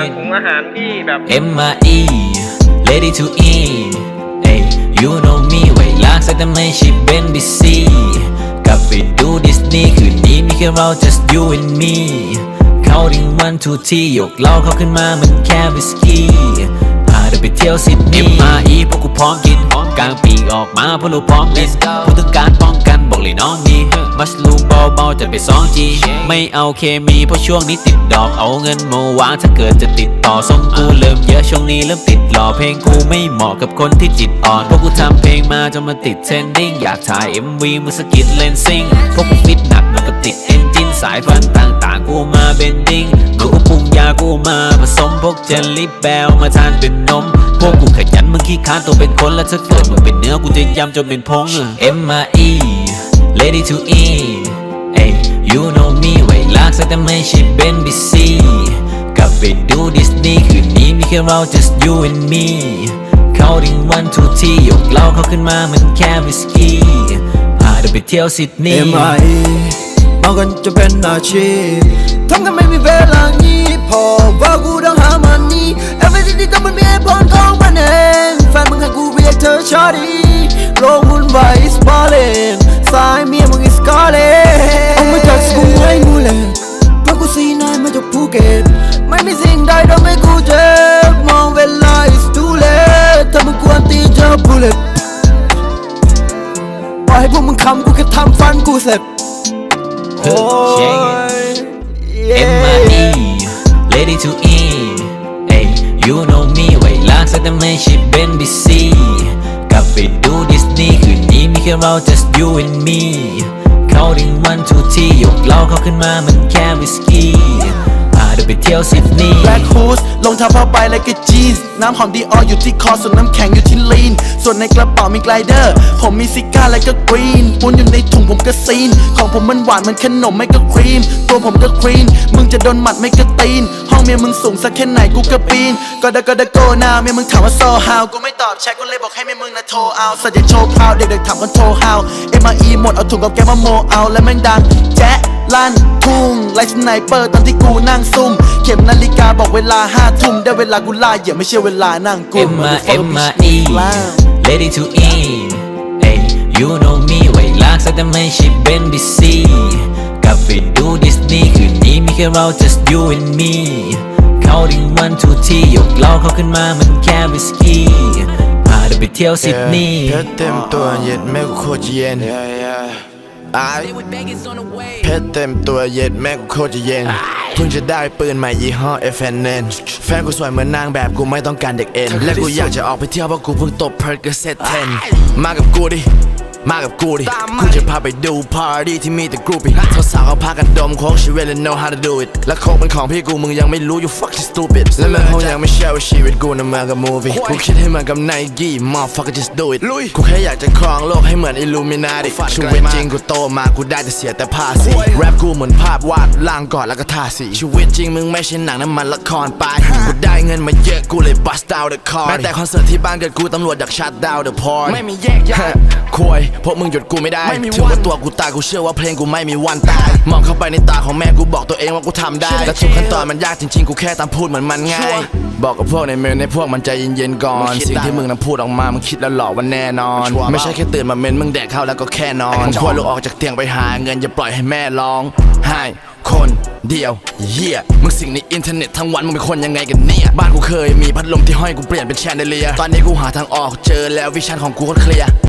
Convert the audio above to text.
ถุงอาหารที่แบบ M.I.E. Ready to eat เอ้ย you know me ไว้ลากสักแต่ไม่ใช่เป็นดิซีกลับไปดูดิสนีย์คืนนี้มีแค่เรา just you and me เข้าดิ่งวันทุกที่ยกเหล้าเข้าขึ้นมาเหมันแค่วิสกี้พาเธอไปเที่ยวซิดนีย์ M.I.E. พวกกูพร้อมกินพร้อมกลางปีกออกมาพวกเราพร้อม let's go พูดถึงการป้องกันบอกเลยน้องดีมัสลูมเบาๆ จะไปสองจีไม่เอาเคมีเพราะช่วงนี้ติดดอกเอาเงินมาวางถ้าเกิดจะติดต่อส่งกูเริ่มเยอะช่วงนี้เริ่มติดหล่อเพลงกูไม่เหมาะกับคนที่จิตอ่อนพวกกูทำเพลงมาจนมาติดเทรนดิ้งอยากถ่าย MV มือสกิดเลนซิงพวกกูฟิตหนักเหมือนกับติดเอนจินสายพันธุ์ต่างๆ กูมาเบนดิ้งกูก็ปรุงยากูมาผสมพวกเจลลี่แบลมาทานเป็นนมพวกกูขยันมึงขี้ค้านตัวเป็นคนแล้วถ้าเกิดมึงเป็นเนื้อกูจะยำจนเป็นพง M.I.E. Ready to eat เอ้ย you know me ไว้ลากสักแต่ไม่ใช่เป็นดิซีกลับไปดูดิสนีย์คืนนี้มีแค่เรา just you and me เขาดิ่งวันทุกที่ยกเหล้าเขาขึ้นมาเหมันแค่วิสกี้พาเธอไปเที่ยวซิดนีย์ MIE เมากันจะเป็นอาชีพทำกันไม่มีเวลานี้พอว่ากูต้องหามันนี่ Everything ที่ทำมันมีเหตุผลของมันเองแฟนมึงให้กูเรียกเธอชาดีำฟันกูเสร็จเฮ้ย M.I.E. Ready to eat เอ้ย you know me ไว้ลากสักแต่ไม่ใช่เป็นดิซีกลับไปดูดิสนีย์คืนนี้มีแค่เรา just you and me เข้าดิ่งวันทุกที่ยกเหล้าเข้าขึ้นมาเหมันแค่วิสกี้ พาเธอไปเที่ยวซิดนีย์ Black Hood ลงเท้าผ้าใบและก็จีนน้ำหอมดีอออยู่ที่คอส่วนน้ำแข็งอยู่ที่ลีน ส่วนในกระเป๋ามีไกลเดอร์ ผมมีซิก้าและก็กรีนปุนอยู่ในถุงผมก็ซีน ของผมมันหวานเหมันขนมไม่ก็ครีม ตัวผมก็ครีน มึงจะโดนหมัดไม่ก็ตีน ห้องเมียมึงสูงสักแค่ไหนกูก็ปีน ก็ได้ก็ได้โกนาเมียมึงถามว่าโซฮาวกูไม่ตอบแชทกูเลยบอกให้เมียมึงนะโทรเอาสัญญาโชว์พาวเด็กๆถามกันโทรฮาวเอ็มอีหมดเอาถุงกับแกมาโมเอาและแม่งดังแจ๊ะ ลั่นทุ่งไล่สไนเปอร์ตอนที่กูนั่งซุ่ม เข็มนาฬิกาบอกเวลาห้าทุ่มได้เวลากูล่าเหยื่อไม่ใช่เวลานั่งกุม M.I.M.I.E. Ready to eat เอ้ย you know me ไว้ลากสักแต่ไม่ใช่เป็นดิซีกลับไปดูดิสนีย์คืนนี้มีแค่เรา just you and me เข้าดิ่งวันทุกที่ยกเหล้าเข้าขึ้นมาเหมันแค่วิสกี้พาเธอไปเที่ยวซิดนีย์เพชรเต็มตัวเย็ดแม่กูโคตรเย็น อายเพชรเต็มตัวเย็ดแม่กูโคตรจะเย็นเพิ่งจะได้ปืนใหม่ยี่ห้อ FNN แฟนกูสวยเหมือนนางแบบกูไม่ต้องการเด็กเอ็น และกูอยากจะออกไปเที่ยวเพราะกูเพิ่งตบเพิร์กเซตเทนมากับกูดิ มากับกูดิกูจะพาไปดูพาร์ตี้ที่มีแต่กรุ๊ปปี้สาวๆเขาพากันดมโค้งชีวิต and know how to do it และโค้งเป็นของพี่กูมึงยังไม่รู้ you fucking stupid และมึงคงยังไม่เชื่อว่าชีวิตกูน่ะเหมือนกับ movie กูคิดให้เหมือนกับไนกี้ motherfucker just do it กูแค่อยากจะครองโลกให้เหมือน Illuminati ชีวิตจริงกูโตมากูได้แต่เสียแต่ภาษีแรปกูเหมือนภาพวาดล่างก่อนแล้วก็ทาสีชีวิตจริงมึงไม่ใช่หนังน้ำมันละครไปกูได้เงินมาเยอะกูเลย bust out the car แม้แต่คอนเสิร์ตที่บ้านเกิดกูตำรวจดัก shut down the party ไม่มีแยกย้าย ควยพวกมึงหยุดกูไม่ได้ถึงว่าตัวกูตายกูเชื่อว่าเพลงกูไม่มีวันตาย มองเข้าไปในตาของแม่กูบอกตัวเองว่ากูทำได้ และทุกขั้นตอนมันยากจริงๆ กูแค่ตามพูดเหมือนมันง่าย บอกกับพวกในเมนในพวกมันใจเย็นๆก่อน สิ่งที่มึงนั้นพูดออกมามึงคิดแล้วหลอกว่าแน่นอน ไม่ใช่แค่ตื่นมาเมนมึงแดกเข้าแล้วก็แค่นอนมึงควรลุกออกจากเตียงไปหาเงินอย่าปล่อยให้แม่ร้องไห้คนเดียวเหี้ยมึงสิ่งในอินเทอร์เน็ตทั้งวันมึงเป็นคนยังไงกันเนี่ย บ้านกูเคยมีพัดลมที่ห้อยกูเปลี่ยนเป็นแชนเดเลีย ตอนนี้กูหาทางออกเจอแล้ววิชั่นของกูโคตรเคลียร์